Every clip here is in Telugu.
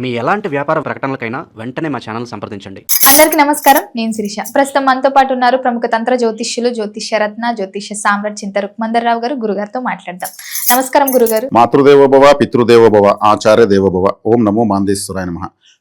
మీ ఎలాంటి వ్యాపార ప్రకటనలకైనా వెంటనే మా ఛానల్ సంప్రదించండి. అందరికీ నమస్కారం నేను శిరీష. ప్రస్తుతం మనతో పాటు ఉన్నారు ప్రముఖ తంత్ర జ్యోతిష్యులు జ్యోతిష్య రత్న జ్యోతిష్య సామ్రాట్ చింత రుక్మందర్రావు గారు. గురుగారితో మాట్లాడదాం. నమస్కారం గురుగారు. మాతృదేవోభవ పితృదేవోభవ ఆచార్య దేవోభవ. ఓం నమో మాందేశ్వరాయ నమ.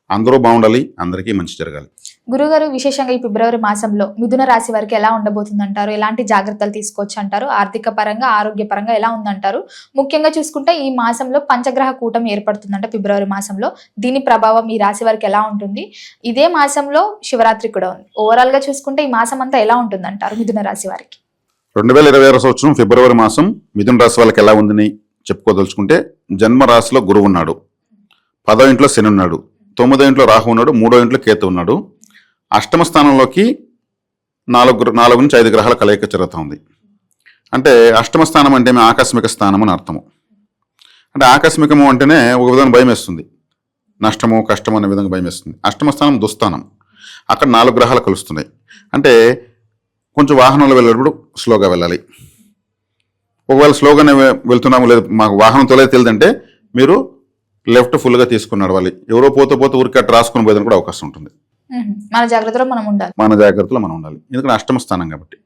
అందరూ బాగుండాలి అందరికీ మంచి జరగాలి. గురుగారు విశేషంగా ఈ ఫిబ్రవరి మాసంలో మిథున రాశి వారికి ఎలా ఉండబోతుంది అంటారు ఎలాంటి జాగ్రత్తలు తీసుకోవచ్చు అంటారు ఆర్థిక పరంగా ఆరోగ్య పరంగా ఎలా ఉందంటారు? ముఖ్యంగా చూసుకుంటే ఈ మాసంలో పంచగ్రహ కూటమి ఏర్పడుతుందంట ఫిబ్రవరి మాసంలో. దీని ప్రభావం ఈ రాశి వారికి ఎలా ఉంటుంది? ఇదే మాసంలో శివరాత్రి కూడా ఉంది. ఓవరాల్గా చూసుకుంటే ఈ మాసం అంతా ఎలా ఉంటుంది అంటారు మిథున రాశి వారికి? రెండు వేల ఇరవై ఆరు సంవత్సరం ఫిబ్రవరి మాసం మిథున రాశి వాళ్ళకి ఎలా ఉందని చెప్పుకోదలుచుకుంటే జన్మ రాశిలో గురువు ఉన్నాడు. పదో ఇంట్లో శని ఉన్నాడు. తొమ్మిదో ఇంట్లో రాహు ఉన్నాడు. మూడో ఇంట్లో కేతు ఉన్నాడు. అష్టమ స్థానంలోకి నాలుగు నాలుగు నుంచి ఐదు గ్రహాల కలయిక జరుగుతుంది. అంటే అష్టమ స్థానం అంటే మేము ఆకస్మిక స్థానం అని అర్థము. అంటే ఆకస్మికము అంటేనే ఒక విధంగా భయం వేస్తుంది నష్టము కష్టము అనే విధంగా భయం వేస్తుంది అష్టమ స్థానం దుస్థానం. అక్కడ నాలుగు గ్రహాలు కలుస్తున్నాయి. అంటే కొంచెం వాహనంలో వెళ్ళేటప్పుడు స్లోగా వెళ్ళాలి. ఒకవేళ స్లోగానే వెళ్తున్నాము లేదు మాకు వాహనం తొలగి తెలియదంటే మీరు లెఫ్ట్ ఫుల్గా తీసుకుని నడవాలి. ఎవరో పోతే పోతే ఊరికి అట్లా రాసుకుని పోయేదని కూడా అవకాశం ఉంటుంది. మన జాగ్రత్తలో మనం ఉండాలి. మన జాగ్రత్తలో మనం ఉండాలి. ఎందుకంటే అష్టమ స్థానం కాబట్టి.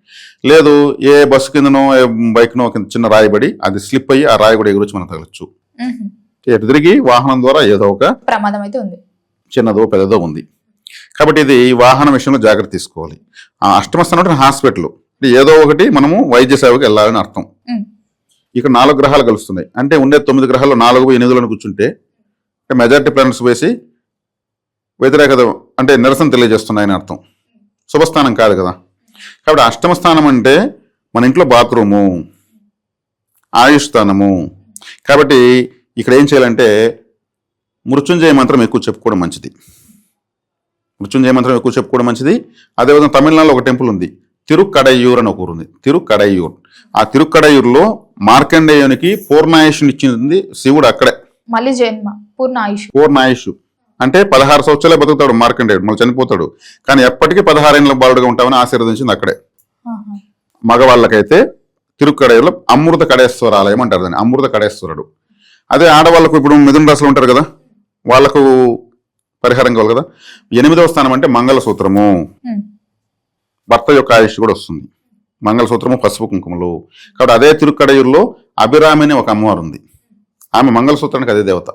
లేదు ఏ బస్సు కిందనో ఏ బైక్నో కింద చిన్న రాయబడి అది స్లిప్ అయ్యి ఆ రాయి కూడా ఎగురొచ్చి మనం తగలచ్చు. ఎటు తిరిగి వాహనం ద్వారా ఏదో ఒక ప్రమాదం అయితే ఉంది. చిన్నదో పెద్దదో ఉంది. కాబట్టి ఇది వాహన విషయంలో జాగ్రత్త తీసుకోవాలి. ఆ అష్టమ స్థానం అంటే హాస్పిటల్. ఏదో ఒకటి మనము వైద్య సేవకు వెళ్ళాలని అర్థం. ఇక్కడ నాలుగు గ్రహాలు కలుస్తున్నాయి. అంటే ఉండే తొమ్మిది గ్రహాలు నాలుగు ఎనిమిదిలను కూర్చుంటే మెజారిటీ ప్లానెట్స్ వేసి వ్యతిరేకత అంటే నిరసన తెలియజేస్తున్నాయని అర్థం. శుభస్థానం కాదు కదా. కాబట్టి అష్టమ స్థానం అంటే మన ఇంట్లో బాత్రూము ఆయుష్ స్థానము. కాబట్టి ఇక్కడ ఏం చేయాలంటే మృత్యుంజయ మంత్రం ఎక్కువ చెప్పుకోవడం మంచిది. మృత్యుంజయ మంత్రం ఎక్కువ చెప్పుకోవడం మంచిది. అదేవిధంగా తమిళనాడులో ఒక టెంపుల్ ఉంది. తిరుక్కడయ్యూర్ అని ఒక ఊరు ఉంది. తిరుక్కడయ్యూర్ ఆ తిరుక్కడయ్యూరులో మార్కండేయునికి పూర్ణాయుష్ని ఇచ్చింది శివుడు అక్కడే. మళ్ళీ జన్మ పూర్ణ ఆయుష్ పూర్ణాయుష్. అంటే పదహారు సంవత్సరాలే బతుకుతాడు మార్కండేయుడు మళ్ళీ చనిపోతాడు. కానీ ఎప్పటికీ పదహారేళ్ళ బాలుడుగా ఉంటామని ఆశీర్వదించింది అక్కడే. మగవాళ్ళకైతే తిరుక్కడయ్యూరులో అమృత కడేశ్వర ఆలయం అంటారు దాన్ని అమృత కడేశ్వరుడు. అదే ఆడవాళ్ళకు ఇప్పుడు మిథున రాశిలో ఉంటారు కదా వాళ్ళకు పరిహారం కావాలి కదా. ఎనిమిదవ స్థానం అంటే మంగళసూత్రము. భర్త యొక్క ఆయుష్ కూడా వస్తుంది. మంగళసూత్రము పసుపు కుంకుమలు. కాబట్టి అదే తిరుక్కడయూరులో అభిరామి అనే ఒక అమ్మవారు ఉంది. ఆమె మంగళసూత్రానికి అదే దేవత.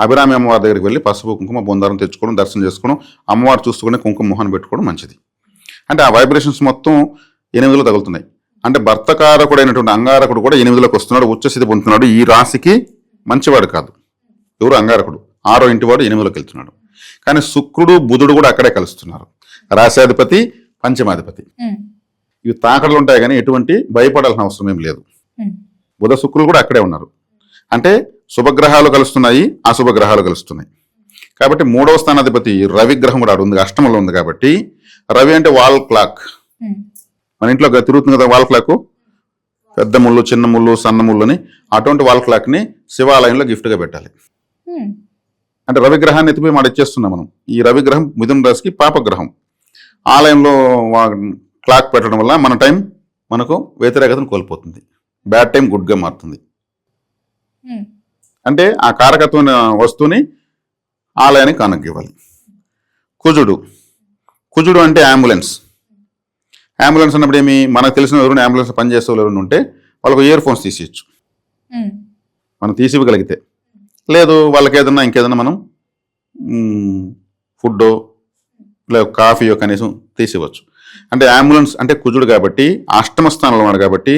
అభిరామి అమ్మవారి దగ్గరికి వెళ్ళి పసుపు కుంకుమ బొందారం తెచ్చుకోవడం దర్శనం చేసుకోవడం అమ్మవారు చూసుకుని కుంకుమ మొహాన్ని పెట్టుకోవడం మంచిది. అంటే ఆ వైబ్రేషన్స్ మొత్తం ఎనిమిదిలో తగులుతున్నాయి. అంటే భర్తకారకుడైనటువంటి అంగారకుడు కూడా ఎనిమిదిలోకి వస్తున్నాడు ఉచ్చస్థితి పొందుతున్నాడు. ఈ రాశికి మంచివాడు కాదు. ఎవరు? అంగారకుడు. ఆరో ఇంటివాడు ఎనిమిదిలోకి వెళ్తున్నాడు. కానీ శుక్రుడు బుధుడు కూడా అక్కడే కలుస్తున్నారు. రాశాధిపతి పంచమాధిపతి. ఇవి తాకడలు ఉంటాయి కానీ ఎటువంటి భయపడాల్సిన అవసరం ఏం లేదు. బుధ శుక్రులు కూడా అక్కడే ఉన్నారు. అంటే శుభగ్రహాలు కలుస్తున్నాయి అశుభగ్రహాలు కలుస్తున్నాయి. కాబట్టి మూడవ స్థానాధిపతి రవి గ్రహం కూడా ఉంది అష్టమంలో ఉంది కాబట్టి రవి అంటే వాల్ క్లాక్. మన ఇంట్లో తిరుగుతుంది కదా వాల్ క్లాక్ పెద్ద ముళ్ళు చిన్న ముళ్ళు సన్న ముళ్ళు అని అటువంటి వాల్ క్లాక్ని శివాలయంలో గిఫ్ట్గా పెట్టాలి. అంటే రవిగ్రహాన్ని ఎత్తిపోయి మాట ఇచ్చేస్తున్నాం మనం. ఈ రవిగ్రహం మిథున రాశికి పాపగ్రహం. ఆలయంలో క్లాక్ పెట్టడం వల్ల మన టైం మనకు వ్యతిరేకతను కోల్పోతుంది. బ్యాడ్ టైం గుడ్గా మారుతుంది. అంటే ఆ కారకత్వం వస్తువుని ఆలయానికి కానుక ఇవ్వాలి కుజుడు. కుజుడు అంటే అంబులెన్స్. అంబులెన్స్ అన్నప్పుడు ఏమి? మనకు తెలిసిన ఎవరైనా అంబులెన్స్ పనిచేసే వాళ్ళు ఉంటే వాళ్ళకు ఇయర్ ఫోన్స్ తీసేయచ్చు. మనం తీసి ఇవ్వగలిగితే లేదు వాళ్ళకి ఏదన్నా ఇంకేదన్నా మనం ఫుడ్ లేదు కాఫీయో కనీసం తీసివ్వచ్చు. అంటే అంబులెన్స్ అంటే కుజుడు కాబట్టి అష్టమ స్థానంలో ఉన్నాడు కాబట్టి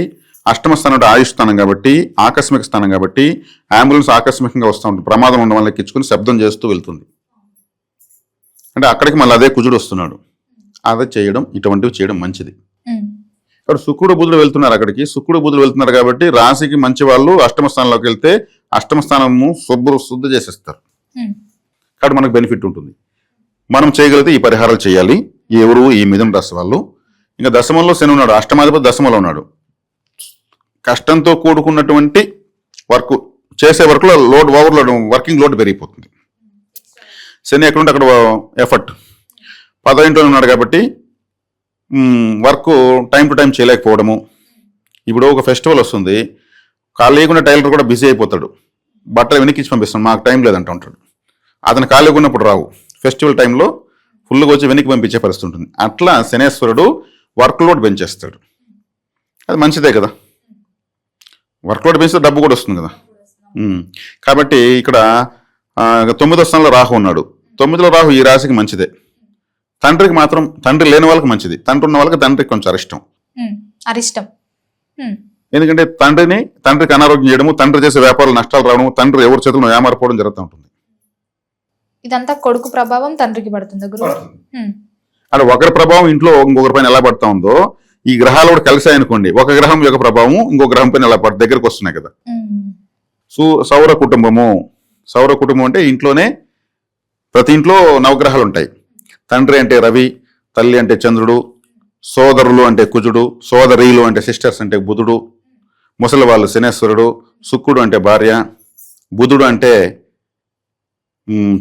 అష్టమ స్థానం ఆయుష్ స్థానం కాబట్టి ఆకస్మిక స్థానం కాబట్టి అంబులెన్స్ ఆకస్మికంగా వస్తూ ఉంటుంది. ప్రమాదం ఉండడం వల్ల ఎక్కించుకుని శబ్దం చేస్తూ వెళ్తుంది. అంటే అక్కడికి మళ్ళీ అదే కుజుడు వస్తున్నాడు. అదే చేయడం ఇటువంటివి చేయడం మంచిది. ఇక్కడ శుక్రుడు బుధుడు వెళ్తున్నారు అక్కడికి. శుక్రుడు బుధుడు వెళ్తున్నారు కాబట్టి రాశికి మంచి వాళ్ళు అష్టమ స్థానంలోకి వెళ్తే అష్టమ స్థానము శుభ్ర శుద్ధ చేసేస్తారు. కాబట్టి మనకు బెనిఫిట్ ఉంటుంది. మనం చేయగలిగితే ఈ పరిహారాలు చేయాలి. ఎవరు ఈ మిథున రాశి వాళ్ళు. ఇంకా దశమంలో శని ఉన్నాడు. అష్టమాధిపతి దశమంలో ఉన్నాడు. కష్టంతో కూడుకున్నటువంటి వర్క్ చేసే వర్క్లో లోడ్ ఓవర్లోడ్ వర్కింగ్ లోడ్ పెరిగిపోతుంది. శని ఎక్కడుంటే అక్కడ ఎఫర్ట్ పదో ఉన్నాడు కాబట్టి వర్క్ టైం టు టైం చేయలేకపోవడము. ఇప్పుడు ఒక ఫెస్టివల్ వస్తుంది. ఖాళీ లేకుండా టైలర్ కూడా బిజీ అయిపోతాడు. బట్టలు వెనక్కి పంపిస్తాను మాకు టైం లేదంట ఉంటాడు అతను ఖాళీగా ఉన్నప్పుడు రావు. ఫెస్టివల్ టైంలో ఫుల్గా వచ్చి వెనక్కి పంపించే పరిస్థితి ఉంటుంది. అట్లా శనేశ్వరుడు వర్క్ లోడ్ పెంచేస్తాడు. అది మంచిదే కదా. వర్క్ లోడ్ పెంచితే డబ్బు కూడా వస్తుంది కదా. కాబట్టి ఇక్కడ తొమ్మిదో స్థానంలో రాహు ఉన్నాడు. తొమ్మిదిలో రాహు ఈ రాశికి మంచిదే. తండ్రికి మాత్రం తండ్రి లేని వాళ్ళకి మంచిది. తండ్రి ఉన్న వాళ్ళకి తండ్రికి కొంచెం అరిష్టం. అరిష్టం. ఎందుకంటే తండ్రిని తండ్రికి అనారోగ్యం చేయడము తండ్రి చేసే వ్యాపారాలు నష్టాలు రావడము తండ్రి ఎవరి చేతుల్లో ఏమారిపోవడం జరుగుతూ ఉంటుంది. ఇదంతా కొడుకు ప్రభావం తండ్రికి పడుతుంది అంటే ఒకరి ప్రభావం ఇంట్లో ఇంకొకరి పైన ఎలా పడతా ఉందో ఈ గ్రహాలు కూడా కలిసాయి అనుకోండి. ఒక గ్రహం యొక్క ప్రభావం ఇంకో గ్రహం పైన ఎలా పడ దగ్గరకు వస్తున్నాయి కదా. సు సౌర కుటుంబము సౌర కుటుంబం అంటే ఇంట్లోనే ప్రతి ఇంట్లో నవగ్రహాలు ఉంటాయి. తండ్రి అంటే రవి తల్లి అంటే చంద్రుడు సోదరులు అంటే కుజుడు సోదరీలు అంటే సిస్టర్స్ అంటే బుధుడు ముసలి వాళ్ళు శనేశ్వరుడు శుక్రుడు అంటే భార్య బుధుడు అంటే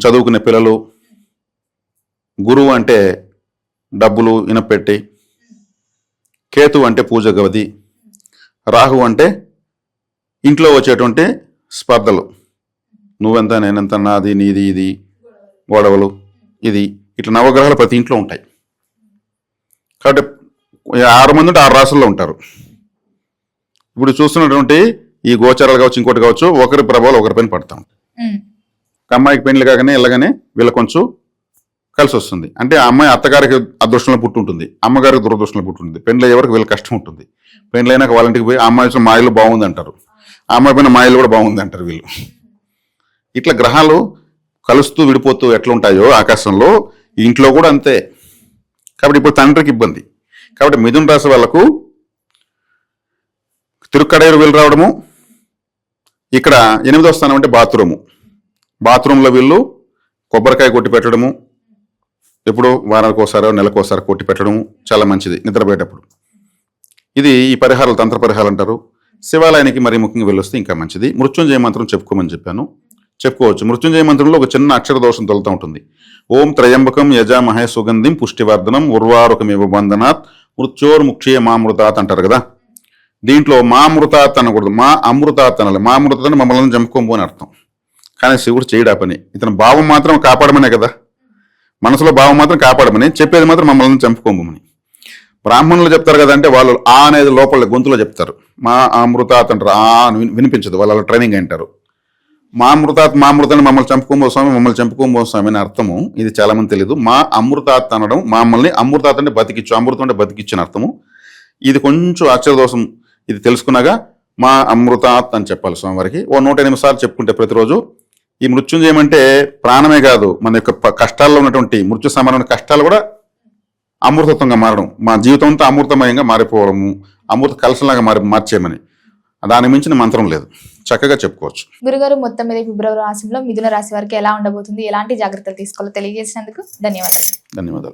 చదువుకునే పిల్లలు గురువు అంటే డబ్బులు ఇనపెట్టి కేతు అంటే పూజ గది రాహు అంటే ఇంట్లో వచ్చేటువంటి స్పర్ధలు. నువ్వెంత నేనెంత నాది నీది ఇది గొడవలు ఇది. ఇట్లా నవగ్రహాలు ప్రతి ఇంట్లో ఉంటాయి. కాబట్టి ఆరు మంది ఉంటే ఆరు రాసుల్లో ఉంటారు. ఇప్పుడు చూస్తున్నటువంటి ఈ గోచరాలు కావచ్చు ఇంకోటి కావచ్చు ఒకరి ప్రభావాలు ఒకరి పైన పడతాం. ఉమ్, ఒక అమ్మాయికి పెళ్ళి కాగానే వెళ్ళగానే వీళ్ళ కొంచెం కలిసి వస్తుంది అంటే ఆ అమ్మాయి అత్తగారికి అదృష్టంలో పుట్టి ఉంటుంది అమ్మగారికి దురదృష్టంలో పుట్టుంటుంది. ఉంటుంది పెళ్ళి అయ్యే వరకు వీళ్ళకి కష్టం ఉంటుంది. పెండ్లు అయినాక వాళ్ళ ఇంటికి పోయి ఆ అమ్మాయి వచ్చిన మా ఇల్లు బాగుంది అంటారు. ఆ అమ్మాయి పైన మా ఇల్లు కూడా బాగుంది అంటారు వీళ్ళు. ఇట్లా గ్రహాలు కలుస్తూ విడిపోతూ ఎట్లా ఉంటాయో ఆకాశంలో ఇంట్లో కూడా అంతే. కాబట్టి ఇప్పుడు తండ్రికి ఇబ్బంది. కాబట్టి మిథున రాశి వాళ్ళకు తిరుక్కడేరు వీళ్ళు రావడము ఇక్కడ ఎనిమిదో స్థానం అంటే బాత్రూము. బాత్రూంలో వీళ్ళు కొబ్బరికాయ కొట్టి పెట్టడము ఎప్పుడో వారానికి ఒకసారో నెలకు ఒకసారి కొట్టి పెట్టడం చాలా మంచిది నిద్రపోయేటప్పుడు. ఇది ఈ పరిహారాలు తంత్ర పరిహారాలు అంటారు. శివాలయానికి మరి ముఖ్యంగా వెళ్ళొస్తే ఇంకా మంచిది. మృత్యుంజయ మంత్రం చెప్పుకోమని చెప్పాను. చెప్పుకోవచ్చు. మృత్యుంజయ మంత్రంలో ఒక చిన్న అక్షర దోషం తొలుతూ ఉంటుంది. ఓం త్రయంబకం యజామహే సుగంధిం పుష్టివర్ధనం ఉర్వారుకమివ బంధనాత్ మృత్యోర్ముక్షయ మామృతాత్ అంటారు కదా. దీంట్లో మామృతాత్ అనకూడదు. మా అమృతాత్ అనాలి. మామృతాన్ని మమ్మల్ని చంపుకోము అని అర్థం. కానీ శివుడు చేయడా పని? ఇతని భావం మాత్రం కాపాడమనే కదా. మనసులో భావం మాత్రం కాపాడమని చెప్పేది మాత్రం మమ్మల్ని చంపుకోమని. బ్రాహ్మణులు చెప్తారు కదా అంటే వాళ్ళు ఆ అనేది లోపల గొంతులో చెప్తారు. మా అమృతాత్ అంటారు ఆ అని విని- వినిపించదు. వాళ్ళు ట్రైనింగ్ అంటారు. మా అమృతాత్ మా అమృతాన్ని మమ్మల్ని చంపుకోబోస్వామి మమ్మల్ని చంపుకోబోస్వామి అని అర్థము ఇది చాలా మంది తెలియదు మా అమృతాత్ అనడం మమ్మల్ని అమృతాత్ అంటే బతికిచ్చు అమృతం అంటే బతికిచ్చిన అర్థము. ఇది కొంచెం ఆశ్చర్యదోషం. ఇది తెలుసుకున్నాగా మా అమృతాత్ అని చెప్పాలి స్వామివారికి ఓ నూట ఎనిమిది సార్లు చెప్పుకుంటే ప్రతిరోజు ఈ మృత్యుంజయం అంటే ప్రాణమే కాదు. మన యొక్క కష్టాల్లో ఉన్నటువంటి మృత్యు సమానమైన కష్టాలు కూడా అమృతత్వంగా మారడం. మా జీవితంతో అమృతమయంగా మారిపోవడము అమృత కలసంలాగా మారి మార్చేయమని. దాని మించిన మంత్రం లేదు. చక్కగా చెప్పుకోవచ్చు. గురుగారు మొత్తం మీద ఫిబ్రవరి మాసంలో మిథున రాశి వారికి ఎలా ఉండబోతుంది? ఎలాంటి జాగ్రత్తలు తీసుకోవాలో తెలియజేసినందుకు ధన్యవాదాలు. ధన్యవాదాలు.